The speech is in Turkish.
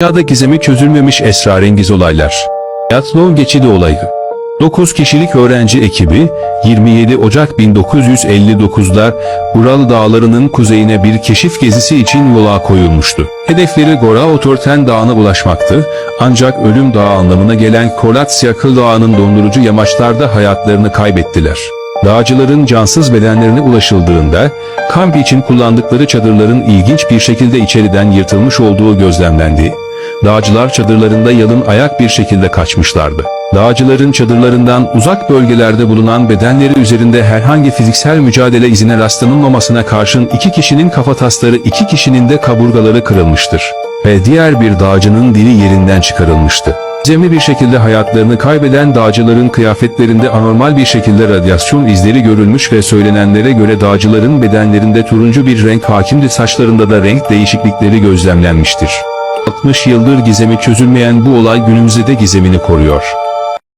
Dünyada gizemi çözülmemiş esrarengiz olaylar. Yatlon geçidi olayı. 9 kişilik öğrenci ekibi 27 Ocak 1959'da Ural Dağları'nın kuzeyine bir keşif gezisi için yola koyulmuştu. Hedefleri Gora Otorten Dağı'na ulaşmaktı ancak ölüm dağı anlamına gelen Kolatsiyakıl Dağı'nın dondurucu yamaçlarda hayatlarını kaybettiler. Dağcıların cansız bedenlerine ulaşıldığında kamp için kullandıkları çadırların ilginç bir şekilde içeriden yırtılmış olduğu gözlemlendi. Dağcılar çadırlarında yalın ayak bir şekilde kaçmışlardı. Dağcıların çadırlarından uzak bölgelerde bulunan bedenleri üzerinde herhangi fiziksel mücadele izine rastlanılmamasına karşın iki kişinin kafatasları iki kişinin de kaburgaları kırılmıştır. Ve diğer bir dağcının dili yerinden çıkarılmıştı. Gizemli bir şekilde hayatlarını kaybeden dağcıların kıyafetlerinde anormal bir şekilde radyasyon izleri görülmüş ve söylenenlere göre dağcıların bedenlerinde turuncu bir renk hakimdi saçlarında da renk değişiklikleri gözlemlenmiştir. 60 yıldır gizemi çözülmeyen bu olay günümüzde de gizemini koruyor.